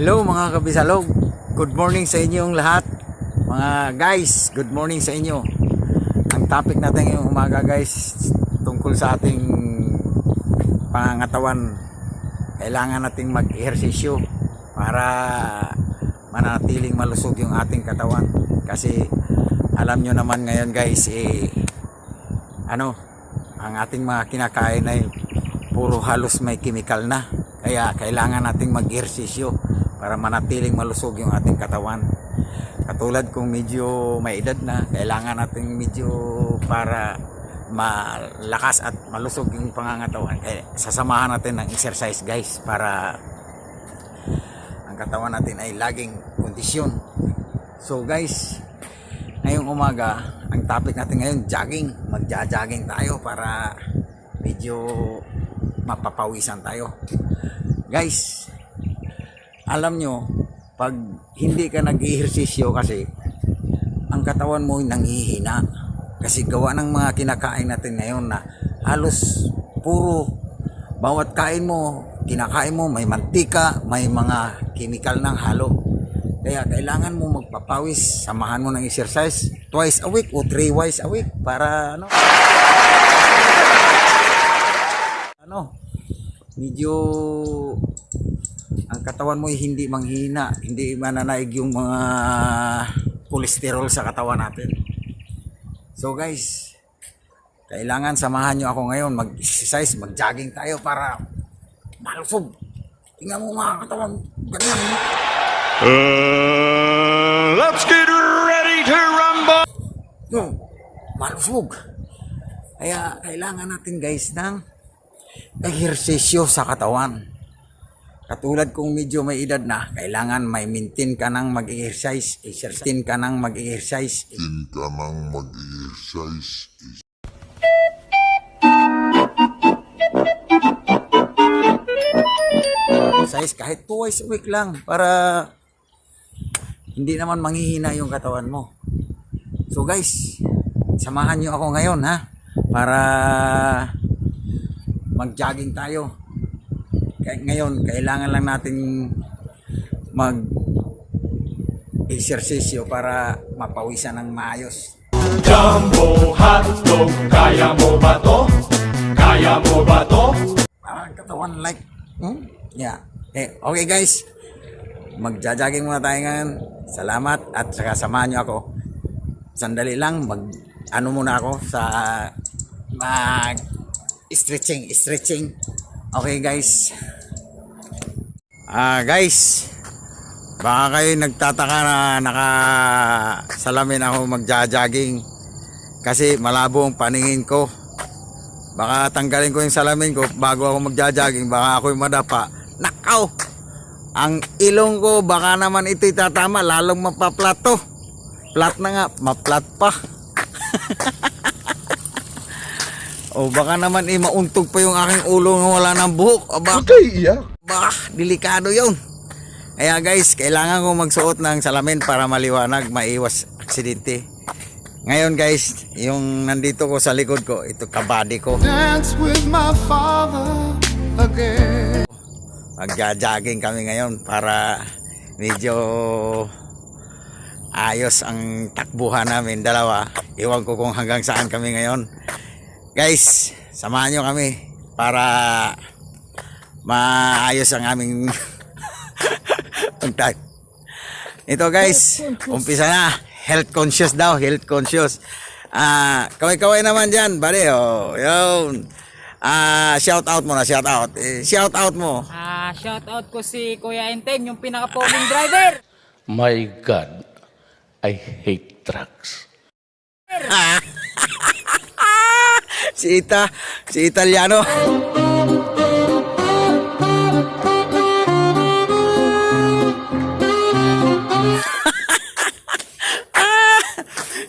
Hello mga kabisalog. Good morning sa inyong lahat. Mga guys, good morning sa inyo. Ang topic natin ngayong umaga guys tungkol sa ating pangangatawan. Kailangan nating mag-ehersisyo para manatiling malusog yung ating katawan. Kasi alam nyo naman ngayon guys, eh, ano, ang ating mga kinakain ay puro halos may chemical na. Kaya kailangan nating mag-ehersisyo para manatiling malusog yung ating katawan. Katulad kung medyo may edad na, kailangan nating medyo para malakas at malusog yung pangangatawan. Kaya sasamahan natin ng exercise guys para ang katawan natin ay laging kondisyon. So guys, ngayong umaga, ang topic natin ngayon, jogging. Magja-jogging tayo para medyo mapapawisan tayo. Guys, alam nyo, pag hindi ka nag-ehersisyo kasi, ang katawan mo nanghihina. Kasi gawa ng mga kinakain natin ngayon na halos puro, bawat kain mo, kinakain mo, may mantika, may mga chemical ng halo. Kaya kailangan mo magpapawis, samahan mo ng exercise twice a week o three wise a week para ano, ano, medyo katawan mo hindi manghina, hindi mananaig yung mga kolesterol sa katawan natin. So guys, kailangan samahan nyo ako ngayon mag-exercise, mag-jogging tayo para malusog. Tingnan mo mga katawan, ganyan. Uh, let's get ready to rumble. Yung malusog. Kaya kailangan natin guys ng ehersisyo sa katawan. Katulad kung medyo may edad na, kailangan may maintain ka ng mag-exercise, exercise ka ng mag-exercise, Tin ka nang mag-exercise. exercise kahit twice a week lang para hindi naman manghihina yung katawan mo. So guys, samahan nyo ako ngayon ha para mag-jogging tayo. Kaya ngayon, kailangan lang nating mag exercisyo para mapawisan ng maayos. Jumbo hotdog, kaya mo ba to? Kaya mo ba to? Parang katawan like, hmm? Yeah. Eh, okay guys, magja-jogging muna tayo ngayon. Salamat at saka samahan nyo ako. Sandali lang, mag, ano muna ako sa mag stretching, stretching. Okay guys. Ah guys, baka kayo nagtataka na naka salamin ako magja-jogging kasi malabo ang paningin ko. Baka tanggalin ko yung salamin ko bago ako magja-jogging, baka ako'y madapa. Nakaw! Ang ilong ko, baka naman ito'y tatama, lalong mapaplato. Plat na nga, maplat pa. o baka naman eh, mauntog pa yung aking ulo na wala ng buhok. Aba, iyak. bah, delikado yun. Kaya guys, kailangan ko magsuot ng salamin para maliwanag, maiwas aksidente. Ngayon guys, yung nandito ko sa likod ko, ito kabady ko. dance with my father again. Magja-jogging kami ngayon para medyo ayos ang takbuhan namin dalawa. Iwan ko kung hanggang saan kami ngayon. Guys, samahan nyo kami para maayos ang aming pagtag. Ito guys, umpisa na. Health conscious daw, health conscious. Ah, kaway-kaway naman diyan, bale. Oh, yun. Ah, shout out mo na, shout out. Eh, shout out mo. Ah, shout out ko si Kuya Enten, yung pinaka-poging driver. My God, I hate trucks. Si Ita, si Italiano.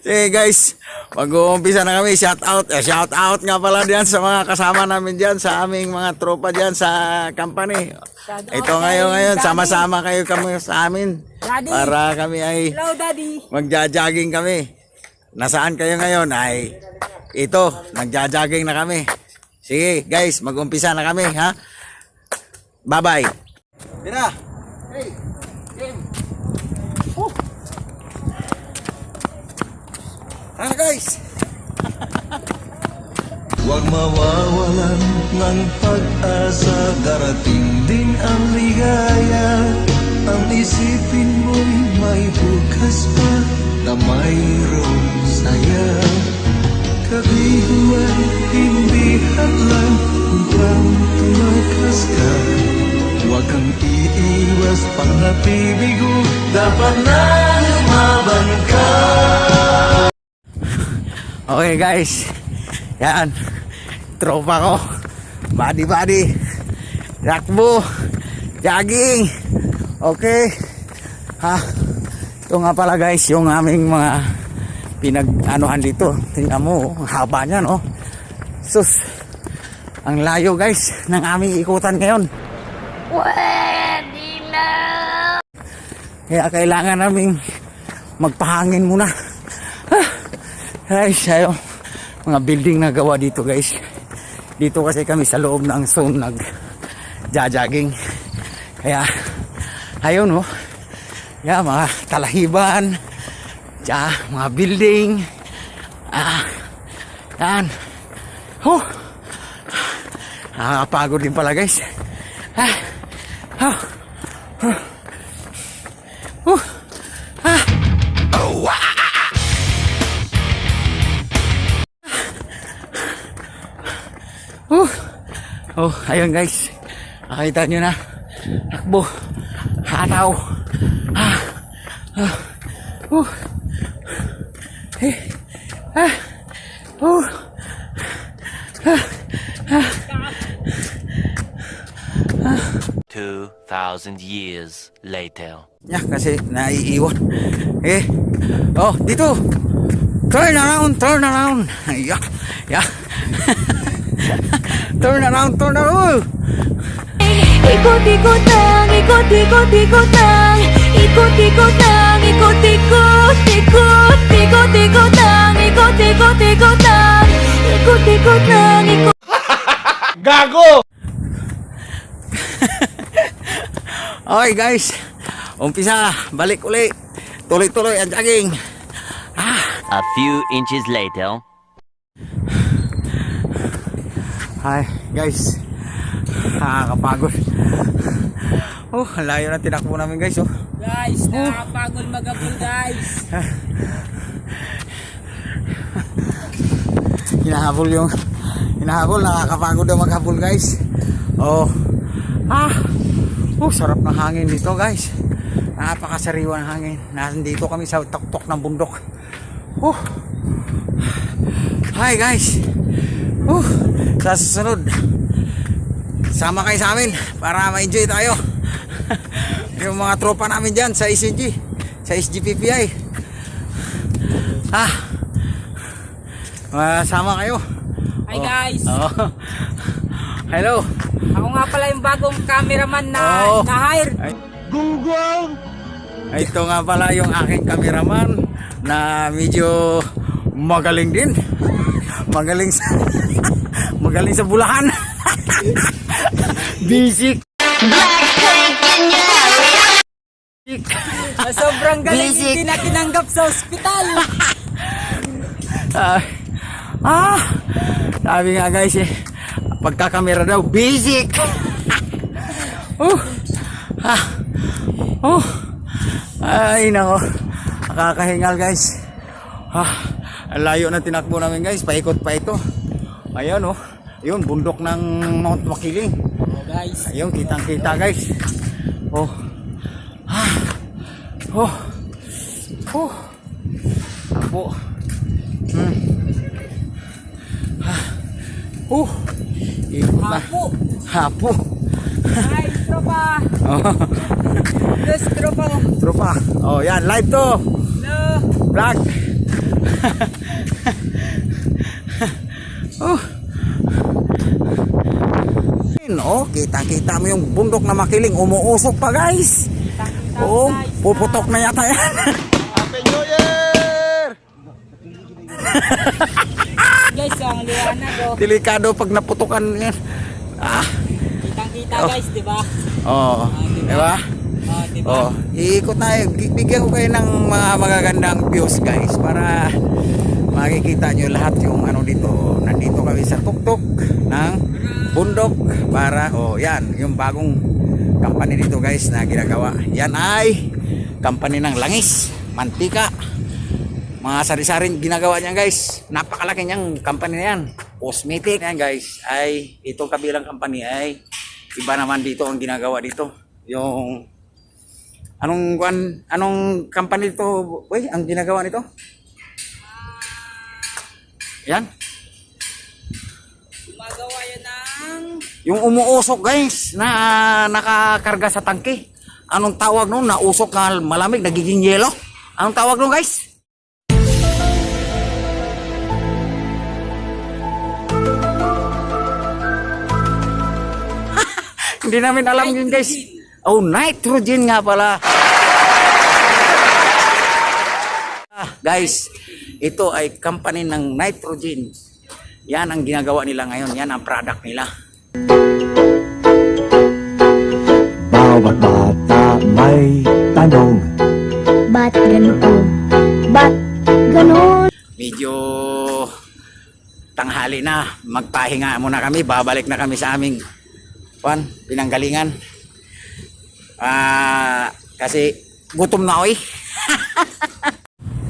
Sige guys, mag-uumpisa na kami. Shout out. Eh, shout out nga pala diyan sa mga kasama namin diyan sa aming mga tropa diyan sa company. Shout Ito ngayon ngayon, sama-sama kayo kami sa amin. Daddy. Para kami ay Hello, Daddy. magja-jogging kami. Nasaan kayo ngayon? Ay, ito, nagja-jogging na kami. Sige, guys, mag-umpisa na kami, ha? Bye-bye. Tira. Hey, game. Oh. Tara guys. Huwag mawawalan ng pag-asa Darating din ang ligaya Ang isipin mo'y may bukas pa Na mayroong saya Kabiguan, hindi hadlang Upang tumakas ka Huwag kang iiwas Pangatibigo Dapat na lumaban ka Okay guys. Yan. Tropa ko. Body body. Rakbo. Jogging. Okay. Ha. Ito nga pala guys yung aming mga pinag-anuhan dito. Tingnan mo, ang haba niya no. Sus. Ang layo guys ng aming ikutan ngayon. Kaya kailangan naming magpahangin muna. Ah, guys, ayo. Mga building na gawa dito guys. Dito kasi kami sa loob ng zone nag jajaging. Kaya, ayun oh. Yeah, mga talahiban. Tsaka, mga building. Ah, yan. Oh. Nakakapagod din pala guys. Ah. Oh. Oh. Oh. Ah. Oh. ah. Ayun guys. Nakita nyo na. Takbo. Hataw. Ah. Ah. Oh. Eh. Ah. Oh. Two thousand years later. Yeah, kasi naiiwan. Eh. Oh, dito. Turn around, turn around. Yeah. Yeah. turn around, turn around. Ikot-ikot lang, ikot-ikot, ikot lang Ikot-ikot lang, ikot-ikot, ikot Ikot-ikot lang, ikot-ikot, ikot lang Ikot-ikot lang, ikot Okay guys. Umpisa, balik uli. Tuloy-tuloy ang jogging. A few inches later. Hi guys. Nakakapagod. Oh, layo na tinakbo namin guys oh. Guys, nakakapagod magabol guys. hinahabol yung hinahabol nakakapagod daw maghabol guys. Oh. Ah. Oh sarap ng hangin dito guys. Napakasariwa ng hangin. Nandito kami sa tuktok ng bundok. Oh. Hi guys. Oh. Sa susunod sama kayo sa amin para ma-enjoy tayo yung mga tropa namin dyan sa SNG sa SGPPI ah Masama kayo. Hi guys. Oh. Hello. Ako nga pala yung bagong cameraman na Oh. na-hire. Ay. Gunggong. Ito nga pala yung aking cameraman na medyo magaling din. Magaling sa magaling sa bulahan. Basic. Sobrang galing Basic. hindi na tinanggap sa ospital. Ah, ah, sabi nga guys eh, pagkakamera daw, basic. oh, ah, oh, ay nako, nakakahingal guys. Ah, layo na tinakbo namin guys, paikot pa ito. Ayan oh, yun, bundok ng Mount Makiling. Oh guys. Ayun, kitang kita guys. Oh, oh, Apo. Hmm. Ah. Oh. Ikot na. Hapo. Hapo. Hi, tropa. Oh, Yes, tropa. tropa. Oh, yan. Live to. Hello. Vlog. oh. Oh, kita-kita mo yung bundok na makiling. Umuusok pa, guys. Oo, puputok na yata yan. Guys, ang liwanag oh. Delikado pag naputukan yan. Ah, Kitang-kita Oh. guys, di ba? oh, di ba? Ah, di ba? Oh, iikot na bigyan ko kayo ng mga magagandang views guys para makikita nyo lahat yung ano dito. Nandito kami sa tuktok ng bundok para oh yan yung bagong company dito guys na ginagawa. Yan ay company ng langis, mantika, mga sari-saring ginagawa niyan guys. Napakalaki niyang company na yan. Cosmetic yan guys. Ay itong kabilang company ay iba naman dito ang ginagawa dito. Yung anong kwan, anong company dito, boy, ang ginagawa nito? Yan. Yung umuusok guys na nakakarga sa tangke. Anong tawag nun? Nausok na malamig, nagiging yelo. Anong tawag nun guys? Hindi namin alam yun guys. Oh, nitrogen nga pala. Ah, guys, ito ay company ng nitrogen. Yan ang ginagawa nila ngayon. Yan ang product nila. Bawat bata may tanong Ba't ganito? Ba't ganon? medyo tanghali na. Magpahinga muna kami. Babalik na kami sa aming pan, pinanggalingan. Ah, kasi gutom na ako eh.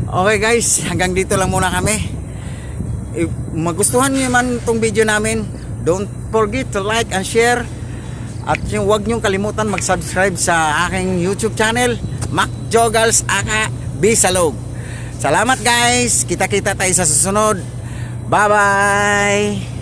okay guys, hanggang dito lang muna kami. If magustuhan niyo man tong video namin, don't forget to like and share. At yung wag niyong kalimutan mag-subscribe sa aking YouTube channel, Mac Jogals aka Bisalog. Salamat guys. Kita-kita tayo sa susunod. Bye-bye.